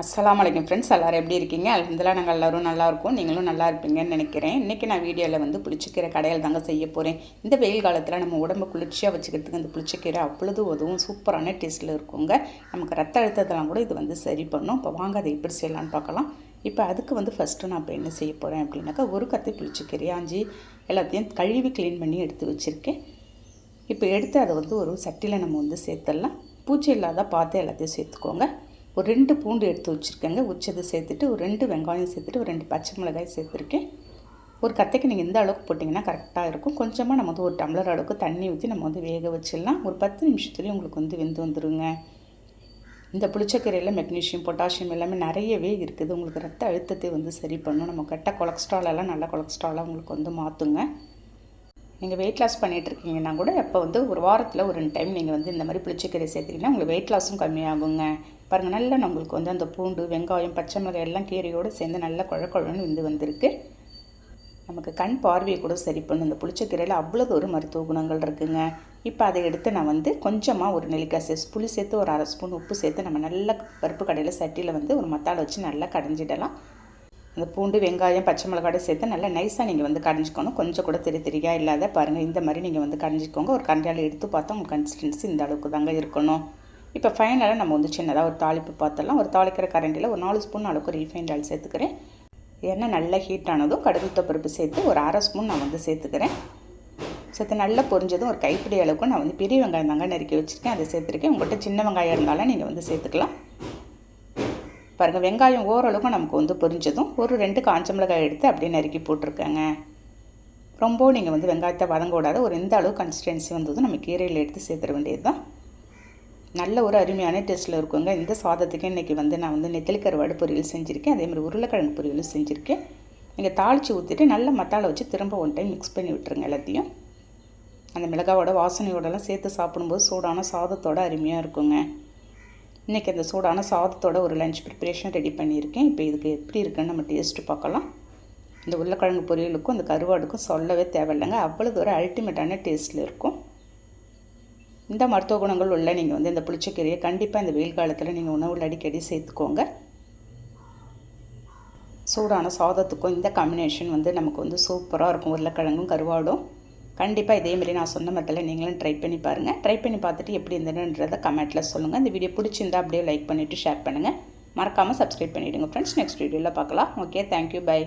அஸ்லாம் வலைக்கம் ஃப்ரெண்ட்ஸ் எல்லோரும் எப்படி இருக்கீங்க? அலமதுல்லா நாங்கள் எல்லோரும் நல்லா இருக்கும். நீங்களும் நல்லா இருப்பீங்கன்னு நினைக்கிறேன். இன்றைக்கி நான் வீடியோவில் வந்து புளிச்சக்கீரை கடையில் தாங்க செய்ய போகிறேன் இந்த வெயில் காலத்தில் நம்ம உடம்பு குளிர்ச்சியாக வச்சுக்கிறதுக்கு இந்த புளிச்சக்கீரை அவ்வளோது உதவும். சூப்பரான டேஸ்ட்டில் இருக்குங்க. நமக்கு ரத்த அழுத்தத்தெல்லாம் கூட இது வந்து சரி பண்ணும். இப்போ வாங்க அதை எப்படி செய்யலாம்னு பார்க்கலாம். இப்போ அதுக்கு வந்து ஃபஸ்ட்டு நான் இப்போ என்ன செய்ய போகிறேன் அப்படின்னாக்கா ஒரு கத்தி புளிச்சக்கீரை ஆஞ்சி எல்லாத்தையும் கழுவி க்ளீன் பண்ணி எடுத்து வச்சுருக்கேன். இப்போ எடுத்து அதை வந்து ஒரு சட்டியில் நம்ம வந்து சேர்த்துடலாம். பூச்சி இல்லாத பார்த்து எல்லாத்தையும் சேர்த்துக்கோங்க. ஒரு ரெண்டு பூண்டு எடுத்து வச்சுருக்கேங்க. உச்சதை சேர்த்துட்டு ஒரு ரெண்டு வெங்காயம் சேர்த்துட்டு ஒரு ரெண்டு பச்சை மிளகாய் சேர்த்துருக்கேன். ஒரு கத்தைக்கு நீங்கள் இந்த அளவுக்கு போட்டிங்கன்னா கரெக்டாக இருக்கும். கொஞ்சமாக நம்ம வந்து ஒரு டம்ளர் அளவுக்கு தண்ணி ஊற்றி நம்ம வந்து வேக வச்சிடலாம். ஒரு பத்து நிமிஷத்துலேயும் உங்களுக்கு வந்து வெந்து வந்துடுங்க இந்த புளிச்சக்கீரையில் மெக்னீஷியம் பொட்டாசியம் எல்லாமே நிறையவே இருக்குது. உங்களுக்கு ரத்த அழுத்தத்தை வந்து சரி பண்ணும். நம்ம கெட்ட கொலஸ்ட்ரால் எல்லாம் நல்ல கொலஸ்ட்ராலாக உங்களுக்கு வந்து மாற்றுங்க நீங்கள் வெயிட் லாஸ் பண்ணிகிட்ருக்கீங்கன்னா கூட இப்போ வந்து ஒரு வாரத்தில் ஒரு ரெண்டு டைம் நீங்கள் வந்து இந்த மாதிரி புளிச்சக்கீரை சேர்த்திங்கன்னா உங்களுக்கு வெயிட் லாஸும் கம்மியாகுங்க. பாருங்கள் நல்லா நம்மளுக்கு வந்து அந்த பூண்டு வெங்காயம் பச்சை மிளகாய் எல்லாம் கீரையோடு சேர்ந்து நல்லா குழ குழன்னு வந்து வந்திருக்கு. நமக்கு கண் பார்வையை கூட சரி பண்ணும் இந்த புளிச்சக்கீரையில் அவ்வளோ ஒரு மருத்துவ குணங்கள் இருக்குங்க. இப்போ அதை எடுத்து நான் வந்து கொஞ்சமாக ஒரு நெல்லிக்காய் சேர்த்து புளி சேர்த்து ஒரு அரை ஸ்பூன் உப்பு சேர்த்து நம்ம நல்லா பருப்பு கடையில் சட்டியில் வந்து ஒரு மத்தாளை வச்சு நல்லா கடைஞ்சிடலாம். அந்த பூண்டு வெங்காயம் பச்சை மிளகாய் சேர்த்து நல்லா நைஸாக நீங்கள் வந்து கடைஞ்சிக்கணும். கொஞ்சம் கூட தெரி தெரியா இல்லாத பாருங்கள் இந்த மாதிரி நீங்கள் வந்து கடைஞ்சிக்கோங்க. ஒரு கரண்டியால் எடுத்து பார்த்தா உங்கள் கன்சிஸ்டன்சி இந்த அளவுக்கு தாங்க இருக்கணும். இப்போ ஃபைனலாக நம்ம வந்து சின்னதாக ஒரு தாளிப்பு பார்த்துடலாம். ஒரு தாளிக்கிற கரண்டியில் ஒரு நாலு ஸ்பூன் அளவுக்கு ரீஃபைண்ட் ஆயில் சேர்த்துக்கிறேன். எண்ணெய் நல்லா ஹீட் ஆனதும் கடுகு பருப்பு சேர்த்து ஒரு அரை ஸ்பூன் நான் வந்து சேர்த்துக்கிறேன். சேர்த்து நல்லா பொரிஞ்சதும் ஒரு கைப்பிடி அளவுக்கு நான் வந்து பெரிய வெங்காயம் தாங்க நறுக்கி வச்சுருக்கேன். அதை சேர்த்துருக்கேன். உங்கள்கிட்ட சின்ன வெங்காயம் இருந்தாலும் நீங்கள் வந்து சேர்த்துக்கலாம். பாருங்கள் வெங்காயம் ஓரளவுக்கு நமக்கு வந்து பொரிஞ்சதும் ஒரு ரெண்டு காஞ்ச மிளகாய் எடுத்து அப்படியே நறுக்கி போட்டிருக்கேங்க. ரொம்ப நீங்கள் வந்து வெங்காயத்தை வதங்க விடாத ஒரு எந்த அளவு கன்சிஸ்டன்சி வந்ததும் நம்ம கீரையில் எடுத்து சேர்த்துட வேண்டியது தான் நல்ல ஒரு அருமையான டேஸ்ட்டில் இருக்குங்க. இந்த சாதத்துக்கு இன்றைக்கி வந்து நான் வந்து நெத்திலி கருவாடு பொரியல் செஞ்சுருக்கேன். அதே மாதிரி உருளைக்கிழங்கு பொரியலும் செஞ்சுருக்கேன். நீங்கள் தாளித்து ஊற்றிட்டு நல்ல மத்தாலை வச்சு திரும்ப ஒன் டைம் மிக்ஸ் பண்ணி விட்டுருங்க எல்லாத்தையும். அந்த மிளகாவோட வாசனையோடலாம் சேர்த்து சாப்பிடும்போது சூடான சாதத்தோட அருமையாக இருக்குங்க. இன்றைக்கி அந்த சூடான சாதத்தோட ஒரு லஞ்ச் ப்ரிப்பரேஷன் ரெடி பண்ணியிருக்கேன். இப்போ இதுக்கு எப்படி இருக்குன்னு நம்ம டேஸ்ட்டு பார்க்கலாம். இந்த உருளைக்கிழங்கு பொரியலுக்கும் அந்த கருவாடுக்கும் சொல்லவே தேவையில்லைங்க. அவ்வளோ ஒரு அல்டிமேட்டான டேஸ்ட்டில் இருக்கும். இந்த மருத்துவ குணங்கள் உள்ள நீங்கள் வந்து இந்த புளிச்சக்கீரையை கண்டிப்பாக இந்த வெயில் காலத்தில் நீங்கள் உணவில் அடிக்கடி சேர்த்துக்கோங்க. சூடான சாதத்துக்கும் இந்த காம்பினேஷன் வந்து நமக்கு வந்து சூப்பராக இருக்கும். உருளைக்கிழங்கும் கருவாடும். கண்டிப்பாக இதேமாரி நான் சொன்ன மட்டில் நீங்களும் ட்ரை பண்ணி பாருங்கள் ட்ரை பண்ணி பார்த்துட்டு எப்படி இருந்ததுன்றதை கமெண்ட்டில் சொல்லுங்கள் இந்த வீடியோ பிடிச்சிருந்தா அப்படியே லைக் பண்ணிவிட்டு ஷேர் பண்ணுங்கள் மறக்காமல் சப்ஸ்கிரைப் பண்ணிவிடுங்க ஃப்ரெண்ட்ஸ் நெக்ஸ்ட் வீடியோவில் பார்க்கலாம். Okay thank you bye